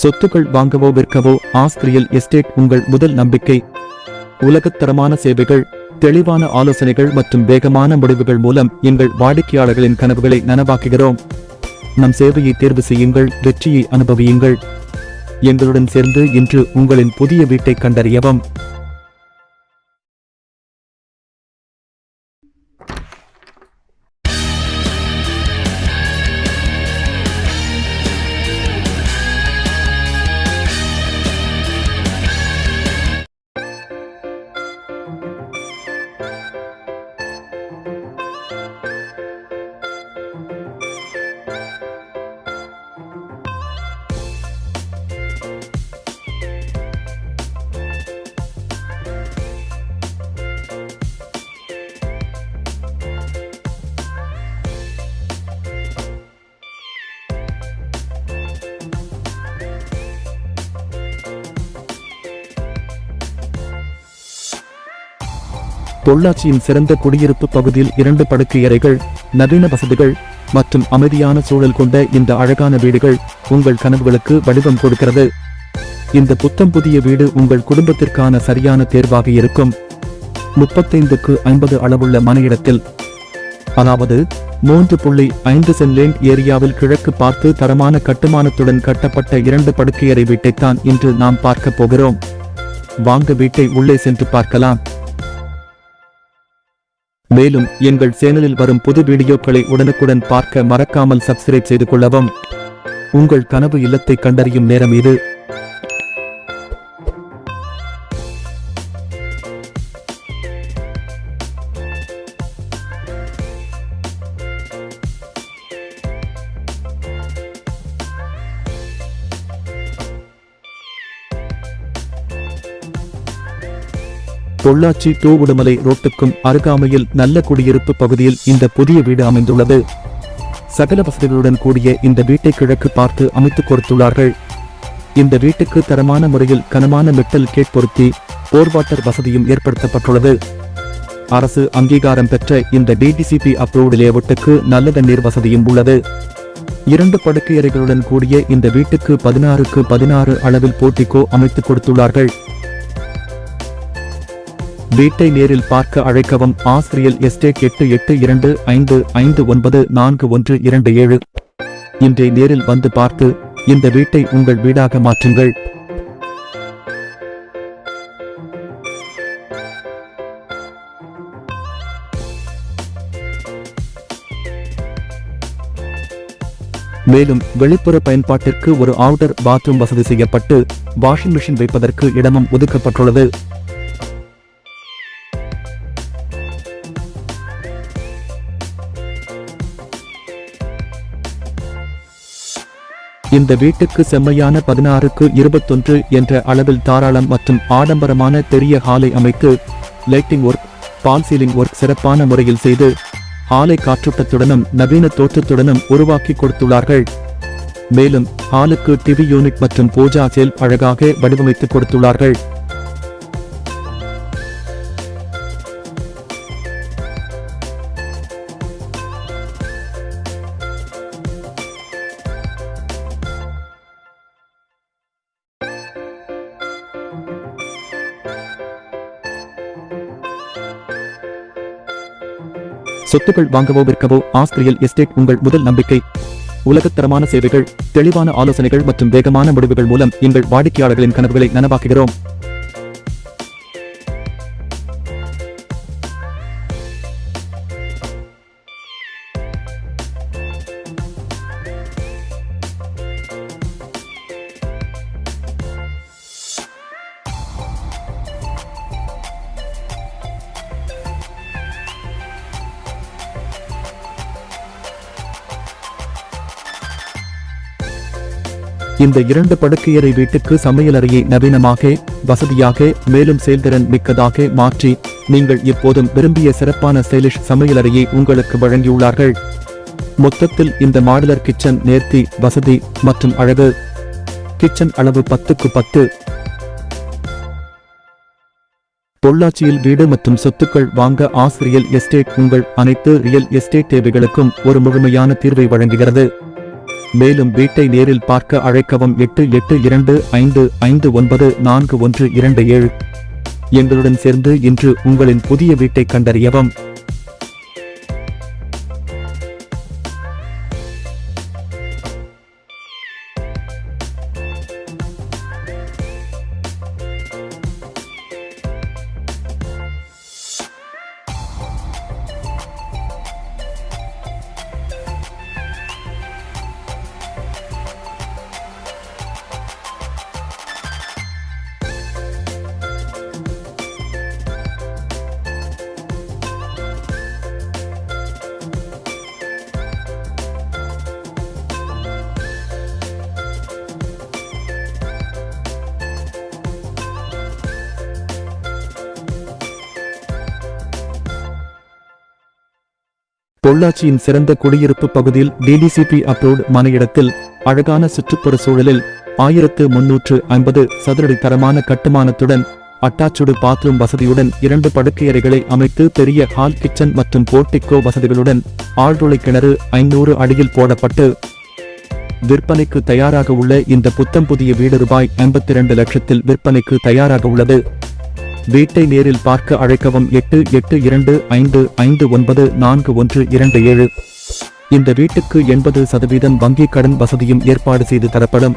சொத்துக்கள் வாங்கவோ விற்கவோ ஆஸ்திரியல் எஸ்டேட் உங்கள் முதல் நம்பிக்கை. உலகத்தரமான சேவைகள் தெளிவான ஆலோசனைகள் மற்றும் வேகமான முடிவுகள் மூலம் எங்கள் வாடிக்கையாளர்களின் கனவுகளை நனவாக்குகிறோம். நம் சேவையை தேர்வு செய்யுங்கள் வெற்றியை அனுபவியுங்கள். எங்களுடன் சேர்ந்து இன்று உங்களின் புதிய வீட்டை கண்டறியவும். பொள்ளாச்சியின் சிறந்த குடியிருப்பு பகுதியில் இரண்டு படுக்கை அறைகள் நவீன வசதிகள் மற்றும் அமைதியான சூழல் கொண்ட இந்த அழகான வீடுகள் உங்கள் கனவுகளுக்கு வடிவம் கொடுக்கிறது. இந்த புத்தம் புதிய வீடு உங்கள் குடும்பத்திற்கான சரியான தேர்வாக இருக்கும். முப்பத்தைந்துக்கு ஐம்பது அளவுள்ள மன இடத்தில் அதாவது மூன்று புள்ளி ஐந்து சென்லேண்ட் ஏரியாவில் கிழக்கு பார்த்து தரமான கட்டுமானத்துடன் கட்டப்பட்ட இரண்டு படுக்கையறை வீட்டைத்தான் இன்று நாம் பார்க்கப் போகிறோம். வாங்க வீட்டை உள்ளே சென்று பார்க்கலாம். மேலும் எங்கள் சேனலில் வரும் புது வீடியோக்களை உடனுக்குடன் பார்க்க மறக்காமல் சப்ஸ்கிரைப் செய்து கொள்ளவும். உங்கள் கனவு இல்லத்தை கண்டறியும் நேரம் இது. பொள்ளாச்சி தூவுடுமலை ரோட்டுக்கும் அருகாமையில் நல்ல குடியிருப்பு பகுதியில் இந்த புதிய வீடு அமைந்துள்ளது. சகல வசதிகளுடன் கூடிய இந்த வீட்டை கிழக்கு பார்த்து அமைத்துக் கொடுத்துள்ளார்கள். இந்த வீட்டுக்கு தரமான முறையில் கனமான மெட்டல் கேட் பொருத்தி போர்வாட்டர் வசதியும் ஏற்படுத்தப்பட்டுள்ளது. அரசு அங்கீகாரம் பெற்ற இந்த டிடிசிபி அப்ரூவ்டு லேவுட்டுக்கு நல்ல தண்ணீர் வசதியும் உள்ளது. இரண்டு படுக்கையறைகளுடன் கூடிய இந்த வீட்டுக்கு பதினாறுக்கு பதினாறு அளவில் போட்டிக்கோ அமைத்துக் கொடுத்துள்ளார்கள். வீட்டை நேரில் பார்க்க அழைக்கவும். ஆஸ்திரியல் எஸ்டேட் எட்டு எட்டு இரண்டு ஐந்து ஐந்து ஒன்பது நான்கு ஒன்று இரண்டு ஏழு. இன்றை நேரில் வந்து பார்த்து இந்த வீட்டை உங்கள் வீடாக மாற்றுங்கள். மேலும் வெளிப்புற பயன்பாட்டிற்கு ஒரு அவுட்டர் பாத்ரூம் வசதி செய்யப்பட்டு வாஷிங் மிஷின் வைப்பதற்கு இடமும் ஒதுக்கப்பட்டுள்ளது. இந்த வீட்டுக்கு செம்மையான பதினாறுக்கு இருபத்தொன்று என்ற அளவில் தாராளம் மற்றும் ஆடம்பரமான பெரிய ஹாலை அமைத்து lighting work fall ceiling work சிறப்பான முறையில் செய்து ஹாலை காற்றோட்டத்துடனும் நவீன தோற்றத்துடனும் உருவாக்கி கொடுத்துள்ளார்கள். மேலும் ஹாலுக்கு டிவி யூனிட் மற்றும் பூஜா செல் அழகாக வடிவமைத்து கொடுத்துள்ளார்கள். சொத்துக்கள் வாங்கவோ விற்கவோ ஆஸ்திரியல் எஸ்டேட் உங்கள் முதல் நம்பிக்கை. உலகத்தரமான சேவைகள் தெளிவான ஆலோசனைகள் மற்றும் வேகமான முடிவுகள் மூலம் எங்கள் வாடிக்கையாளர்களின் கனவுகளை நனவாக்குகிறோம். இந்த இரண்டு படுக்கையறை வீட்டுக்கு சமையலறையை நவீனமாக வசதியாக மேலும் செயல்திறன் மிக்கதாக மாற்றி நீங்கள் இப்போதும் விரும்பிய சிறப்பான ஸ்டைலிஷ் சமையலறையை உங்களுக்கு வழங்கியுள்ளார்கள். மொத்தத்தில் இந்த மாடுலர் கிச்சன் நேர்த்தி வசதி மற்றும் அழகு. கிச்சன் அளவு பத்துக்கு பத்து. பொள்ளாச்சியில் வீடு மற்றும் சொத்துக்கள் வாங்க ஆசிரியல் எஸ்டேட் உங்கள் அனைத்து ரியல் எஸ்டேட் தேவைகளுக்கும் ஒரு முழுமையான தீர்வை வழங்குகிறது. மேலும் வீட்டை நேரில் பார்க்க அழைக்கவும் எட்டு எட்டு இரண்டு ஐந்து ஐந்து ஒன்பது நான்கு ஒன்று இரண்டு ஏழு. எங்களுடன் சேர்ந்து இன்று உங்களின் புதிய வீட்டை கண்டறியவும். பொள்ளாச்சியின் சிறந்த குடியிருப்பு பகுதியில் டிடிசிபி அப்ரூவ்ட் இடத்தில் அழகான சுற்றுப்புற சூழலில் ஆயிரத்து முன்னூற்று ஐம்பது சதுரடி தரமான கட்டுமானத்துடன் அட்டாச்சுடு பாத்ரூம் வசதியுடன் இரண்டு படுக்கையறைகளை அமைத்து பெரிய ஹால் கிச்சன் மற்றும் போர்டிகோ வசதிகளுடன் ஆழ்துளை கிணறு ஐநூறு அடியில் போடப்பட்டு விற்பனைக்கு தயாராக உள்ள இந்த புத்தம் புதிய வீடு ரூபாய் ஐம்பத்தி இரண்டு லட்சத்தில் விற்பனைக்கு தயாராக உள்ளது. வீட்டை நேரில் பார்க்க அழைக்கவும் எட்டு எட்டு இரண்டு ஐந்து ஐந்து ஒன்பது நான்கு ஒன்று இரண்டு ஏழு. இந்த வீட்டுக்கு எண்பது சதவீதம் வங்கி கடன் வசதியும் ஏற்பாடு செய்து தரப்படும்.